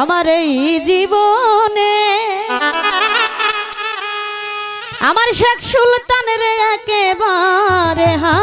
আমার এই জীবনে। আমার শেখ সুলতান রে একেবারে হা